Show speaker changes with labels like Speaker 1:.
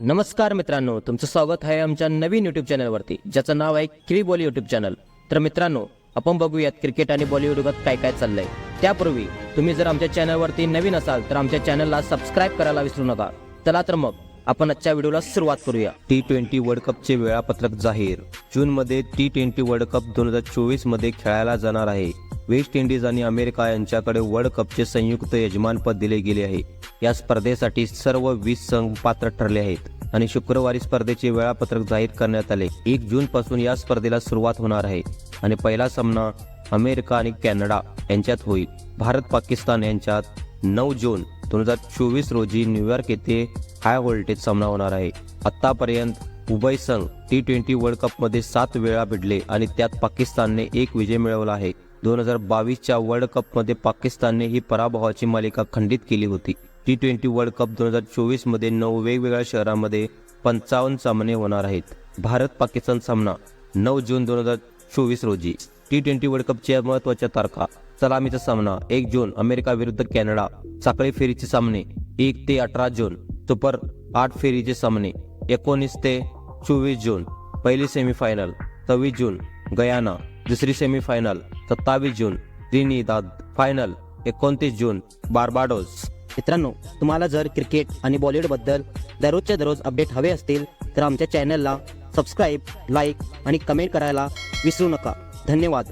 Speaker 1: नमस्कार मित्रांनो तुमचं स्वागत आहे आमच्या नवीन युट्यूब चॅनलवरती ज्याचं नाव आहे क्री बॉली युट्यूब चॅनल तर मित्रांनो आपण बघूयात क्रिकेट आणि बॉलिवूड काय काय चाललंय. त्यापूर्वी तुम्ही जर आमच्या चॅनलवरती नवीन असाल तर आमच्या चॅनलला सबस्क्राईब करायला विसरू नका. चला तर मग आपण आजच्या व्हिडिओला सुरुवात करूया.
Speaker 2: टी ट्वेंटी वर्ल्ड कपचे वेळापत्रक जाहीर. जूनमध्ये टी ट्वेंटी वर्ल्ड कप दोन हजार चोवीसमध्ये खेळायला जाणार आहे. वेस्ट इंडिज आणि अमेरिका यांच्याकडे वर्ल्ड कपचे संयुक्त यजमानपद दिले गेले आहे. या स्पर्धेसाठी सर्व वीस संघ पात्र ठरले आहेत आणि शुक्रवारी स्पर्धेचे वेळापत्रक जाहीर करण्यात आले. एक जून पासून या स्पर्धेला सुरुवात होणार आहे आणि पहिला सामना अमेरिका आणि कॅनडा यांच्यात होईल. भारत पाकिस्तान यांच्यात नऊ जून दोन हजार चोवीस रोजी न्यूयॉर्क येथे हाय व्होल्टेज सामना होणार आहे. आतापर्यंत उभय संघ टी ट्वेंटी वर्ल्ड कपमध्ये सात वेळा भिडले आणि त्यात पाकिस्तानने एक विजय मिळवला आहे. दोन हजार बावीसच्या वर्ल्ड कपमध्ये पाकिस्तानने ही पराभवाची मालिका खंडित केली होती. टी ट्वेंटी वर्ल्ड कप दोन हजार चोवीसमध्ये नऊ वेगवेगळ्या शहरांमध्ये पंचावन्न सामने होणार आहेत. भारत पाकिस्तान सामना नऊ जून दोन हजार चोवीस रोजी. टी ट्वेंटी वर्ल्ड कपच्या महत्त्वाच्या तारखा सलामीचा सामना एक जून अमेरिका विरुद्ध कॅनडा. साखळी फेरीचे सामने एक ते अठरा जून. सुपर आठ फेरीचे सामने एकोणीस ते चोवीस जून. पहिली सेमीफायनल सव्वीस जून गयाना. दुसरी सेमीफायनल सत्तावीस जून त्रिनिदाद फायनल एकोणतीस जून बार्बाडोस.
Speaker 1: मित्रांनो तुम्हाला जर क्रिकेट आणि बॉलिवूडबद्दल दररोजच्या दररोज अपडेट हवे असतील तर आमच्या चॅनलला सबस्क्राईब लाईक आणि कमेंट करायला विसरू नका. धन्यवाद.